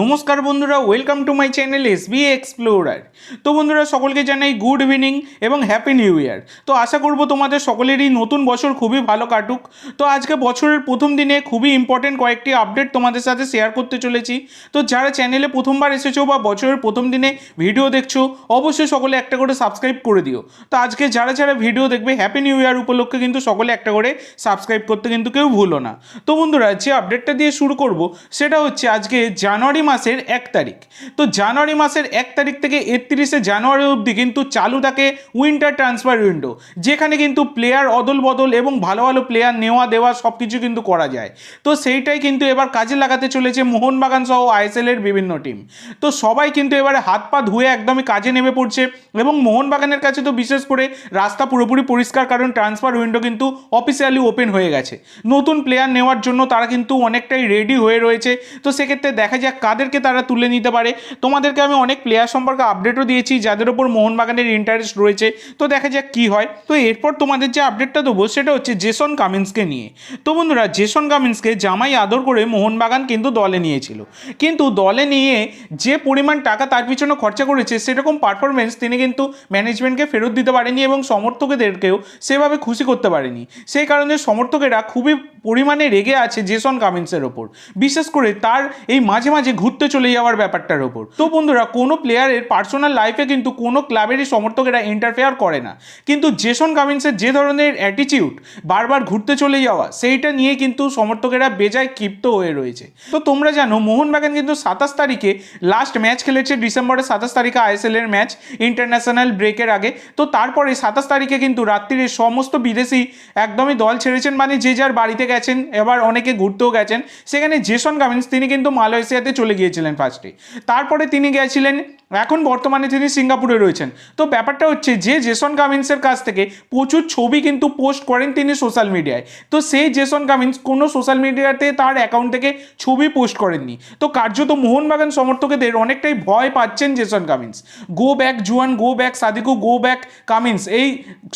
নমস্কার বন্ধুরা welcome to my channel S B explorer তো বন্ধুরা, সকলকে জানাই গুড ইভিনিং এবং হ্যাপি নিউ ইয়ার তো আশা করব তোমাদের সকলেরই নতুন বছর খুবই ভালো কাটুক। তো আজকে বছরের প্রথম দিনে খুবই ইম্পর্টেন্ট কয়েকটি আপডেট তোমাদের সাথে শেয়ার করতে চলেছি। তো যারা চ্যানেলে প্রথমবার এসেছ বা বছরের প্রথম দিনে ভিডিও দেখছ, অবশ্যই সকলে একটা করে সাবস্ক্রাইব করে দিও। তো আজকে যারা যারা ভিডিও দেখবে হ্যাপি নিউ ইয়ার উপলক্ষে কিন্তু সকলে একটা করে সাবস্ক্রাইব করতে কিন্তু কেউ ভুলো না। তো বন্ধুরা, যে আপডেটটা দিয়ে শুরু করব, সেটা হচ্ছে আজকে জানুয়ারি মাসের এক তারিখ। তো জানুয়ারি মাসের এক তারিখ থেকে একত্রিশে জানুয়ারি অবধি কিন্তু চালু থাকে উইন্টার ট্রান্সফার উইন্ডো যেখানে কিন্তু প্লেয়ার অদল বদল এবং ভালো ভালো প্লেয়ার নেওয়া দেওয়া সব কিছু কিন্তু করা যায়। তো সেইটাই কিন্তু এবার কাজে লাগাতে চলেছে মোহনবাগান সহ আইএসএল এর বিভিন্ন টিম তো সবাই কিন্তু এবারে হাত পা ধুয়ে একদমই কাজে নেমে পড়ছে এবং মোহনবাগানের কাছে তো বিশেষ করে রাস্তা পুরোপুরি পরিষ্কার কারণ ট্রান্সফার উইন্ডো কিন্তু অফিসিয়ালি ওপেন হয়ে গেছে। নতুন প্লেয়ার নেওয়ার জন্য তারা কিন্তু অনেকটাই রেডি হয়ে রয়েছে। তো সেক্ষেত্রে দেখা যাক কাদেরকে তারা তুলে নিতে পারে। তোমাদেরকে আমি অনেক প্লেয়ার সম্পর্কে আপডেটও দিয়েছি, যাদের ওপর মোহনবাগানের ইন্টারেস্ট রয়েছে। তো দেখা যাক কি হয়। তো এরপর তোমাদের যে আপডেটটা দেবো, সেটা হচ্ছে জেসন কামিন্সকে নিয়ে। তো বন্ধুরা, জেসন কামিন্সকে জামাই আদর করে মোহনবাগান কিন্তু দলে নিয়েছিল। কিন্তু দলে নিয়ে যে পরিমাণ টাকা তার পিছনে খরচা করেছে, সেরকম পারফরমেন্স তিনি কিন্তু ম্যানেজমেন্টকে ফেরত দিতে পারেনি এবং সমর্থকদেরকেও সেভাবে খুশি করতে পারেনি। সেই কারণে সমর্থকেরা খুবই পরিমাণে রেগে আছে জেসন কামিন্সের ওপর। বিশেষ করে তার এই মাঝে মাঝে ঘুরতে চলে যাওয়ার ব্যাপারটার ওপর তো বন্ধুরা, কোনো প্লেয়ারের পার্সোনাল লাইফে কিন্তু কোনো ক্লাবেরই সমর্থকেরা ইন্টারফেয়ার করে না। কিন্তু জেসন কামিন্সের যে ধরনের অ্যাটিটিউড বারবার ঘুরতে চলে যাওয়া, সেইটা নিয়ে কিন্তু সমর্থকেরা বেজায় ক্ষিপ্ত হয়ে রয়েছে। তো তোমরা জানো, মোহনবাগান কিন্তু সাতাশ তারিখে লাস্ট ম্যাচ খেলেছে, ডিসেম্বরের সাতাশ তারিখে আইএসএল এর ম্যাচ ইন্টারন্যাশনাল ব্রেকের আগে। তো তারপরে সাতাশ তারিখে কিন্তু রাত্রিরে সমস্ত বিদেশি একদমই দল ছেড়েছেন মানে যে যার বাড়িতে গেছেন, এবার অনেকে ঘুরতেও গেছেন। সেখানে জেসন কামিন্স তিনি কিন্তু মালয়েশিয়াতে চলে গিয়েছিলেন ফার্স্টে তারপরে তিনি গেছিলেন এখন বর্তমানে তিনি সিঙ্গাপুরে রয়েছেন। তো ব্যাপারটা হচ্ছে যে জেসন কামিন্সের কাছ থেকে প্রচুর ছবি কিন্তু পোস্ট করেন তিনি সোশ্যাল মিডিয়ায় তো সেই জেসন কামিন্স কোনো সোশ্যাল মিডিয়াতে তার অ্যাকাউন্ট থেকে ছবি পোস্ট করেননি। তো কার্যত মোহনবাগান সমর্থকদের অনেকটাই ভয় পাচ্ছেন Jason Cummings. Go back Juan go back Sadiku go back Cummings. এই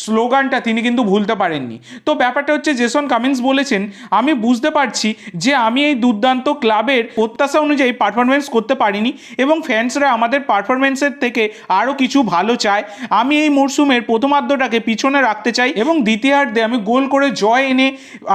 স্লোগানটা তিনি কিন্তু ভুলতে পারেননি। তো ব্যাপারটা হচ্ছে জেসন কামিন্স বলেছেন, আমি বুঝতে পারছি যে আমি এই দুর্দান্ত ক্লাবের প্রত্যাশা অনুযায়ী পারফরমেন্স করতে পারিনি এবং ফ্যান্সরা আমাদের পারফরমেন্সের থেকে আরও কিছু ভালো চায়। আমি এই মরশুমের প্রথমার্ধটাকে পিছনে রাখতে চাই এবং দ্বিতীয়ার্ধে আমি গোল করে জয় এনে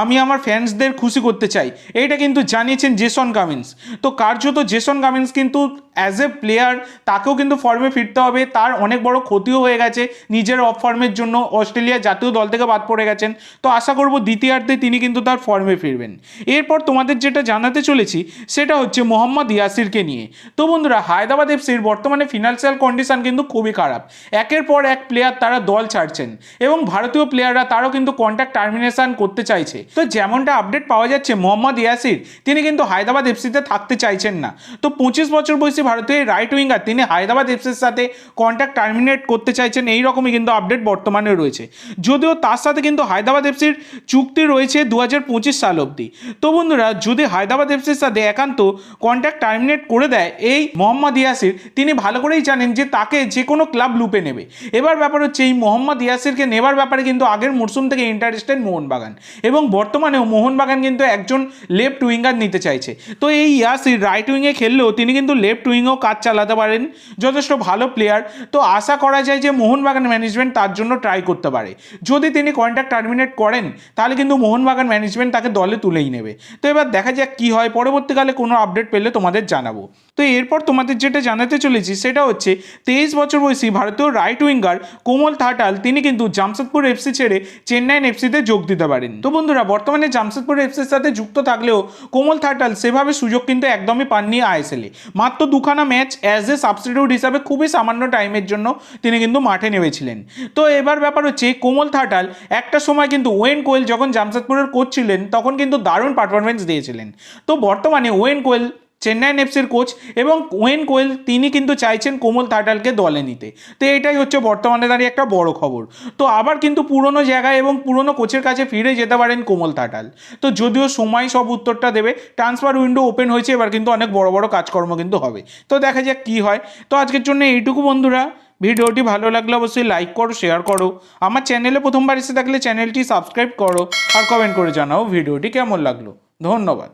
আমি আমার ফ্যান্সদের খুশি করতে চাই। এইটা কিন্তু জানিয়েছেন জেসন কামিন্স। তো কার্যত জেসন কামিন্স কিন্তু অ্যাজ এ প্লেয়ার তাকেও কিন্তু ফর্মে ফিরতে হবে। তার অনেক বড় ক্ষতিও হয়ে গেছে। নিজের অফ ফর্মের জন্য অস্ট্রেলিয়া জাতীয় দল থেকে বাদ পড়ে গেছেন। তো আশা করব দ্বিতীয়ার্ধে তিনি কিন্তু তার ফর্মে ফিরবেন। এরপর তোমাদের যেটা জানাতে চলেছি সেটা হচ্ছে মোহাম্মদ ইয়াসিরকে নিয়ে। তো বন্ধুরা, হায়দ্রাবাদ এফসির বর্তমানে ফিনান্সিয়াল কন্ডিশন কিন্তু খুবই খারাপ। একের পর এক প্লেয়ার তারা দল ছাড়ছেন এবং ভারতীয় প্লেয়াররা তারও কিন্তু কন্ট্যাক্ট টার্মিনেশন করতে চাইছে। তো যেমনটা আপডেট পাওয়া যাচ্ছে, মোহাম্মদ ইয়াসির, তিনি কিন্তু হায়দ্রাবাদ এফসিতে থাকতে চাইছেন না। তো পঁচিশ বছর বয়সী ভারতীয় রাইট উইঙ্গার তিনি হায়দ্রাবাদ এফসির সাথে কন্ট্যাক্ট টার্মিনেট করতে চাইছেন, এই রকমই কিন্তু আপডেট বর্তমানে রয়েছে। যদিও তার সাথে কিন্তু হায়দ্রাবাদ এফসির চুক্তি রয়েছে দু হাজার পঁচিশ সাল অবধি। তো বন্ধুরা, যদি হায়দ্রাবাদ এফসির সাথে একান্ত কন্ট্যাক্ট টার্মিনেট করে দেয় এই মোহাম্মদ ইয়াসির, তিনি ভালো করেই জানেন যে তাকে যে কোনো ক্লাব লুপে নেবে। এবার ব্যাপার হচ্ছে, এই মোহাম্মদ ইয়াসিরকে নেবার ব্যাপারে কিন্তু আগের মরশুম থেকে ইন্টারেস্টেড মোহনবাগান এবং বর্তমানেও মোহনবাগান কিন্তু একজন লেফট উইঙ্গার নিতে চাইছে। তো এই ইয়াসির রাইট উইংয়ে খেললেও তিনি কিন্তু লেফট উইংয়েও কাজ চালাতে পারেন, যথেষ্ট ভালো প্লেয়ার তো আশা করা যায় যে মোহনবাগান ম্যানেজমেন্ট তার জন্য ট্রাই করতে পারে। যদি তিনি কন্ট্যাক্ট টার্মিনেট করেন, তাহলে কিন্তু মোহনবাগান ম্যানেজমেন্ট তাকে দলে তুলেই নেবে। তো এবার দেখা যাক কী হয়, পরবর্তীকালে কোনো আপডেট পেলে তোমাদের জানাব। তো এরপর তোমাদের যেটা জানাতে চলেছি সেটা হচ্ছে, তেইশ বছর বয়সী ভারতীয় রাইট উইঙ্গার কোমল থাটাল, তিনি কিন্তু জামশেদপুর এফসি ছেড়ে চেন্নাইন এফসিতে যোগ দিতে পারেন। তো বন্ধুরা, বর্তমানে জামশেদপুর এফসির সাথে যুক্ত থাকলেও কোমল থাটাল সেভাবে সুযোগ কিন্তু একদমই পাননি আইএসএলে মাত্র দুখানা ম্যাচ অ্যাজ এ সাবস্টিটিউট হিসাবে খুবই সামান্য টাইমের জন্য তিনি কিন্তু মাঠে নেমেছিলেন। তো এবার ব্যাপার হচ্ছে, কোমল থাটাল একটা সময় কিন্তু ওয়েন কোয়েল যখন জামশেদপুরের কোচ ছিলেন, তখন কিন্তু দারুণ পারফরমেন্স দিয়েছিলেন। তো বর্তমানে ওয়েন কোয়েল চেন্নাইন এফসির কোচ এবং ওয়েন কোয়েল, তিনি কিন্তু চাইছেন কোমল থাটালকে দলে নিতে। তো এটাই হচ্ছে বর্তমানে দাঁড়িয়ে একটা বড় খবর। তো আবার কিন্তু পুরনো জায়গায় এবং পুরনো কোচের কাছে ফিরে যেতে পারেন কোমল থাটাল তো যদিও সময় সব উত্তরটা দেবে ট্রান্সফার উইন্ডো ওপেন হয়েছে, এবার কিন্তু অনেক বড় বড় কাজকর্ম কিন্তু হবে। তো দেখা যাক কী হয়। তো আজকের জন্য এইটুকু বন্ধুরা। ভিডিওটি ভালো লাগলে অবশ্যই লাইক করো শেয়ার করো। আমার চ্যানেলে প্রথমবার এসে থাকলে চ্যানেলটি সাবস্ক্রাইব করো আর কমেন্ট করে জানাও ভিডিওটি কেমন লাগল। ধন্যবাদ।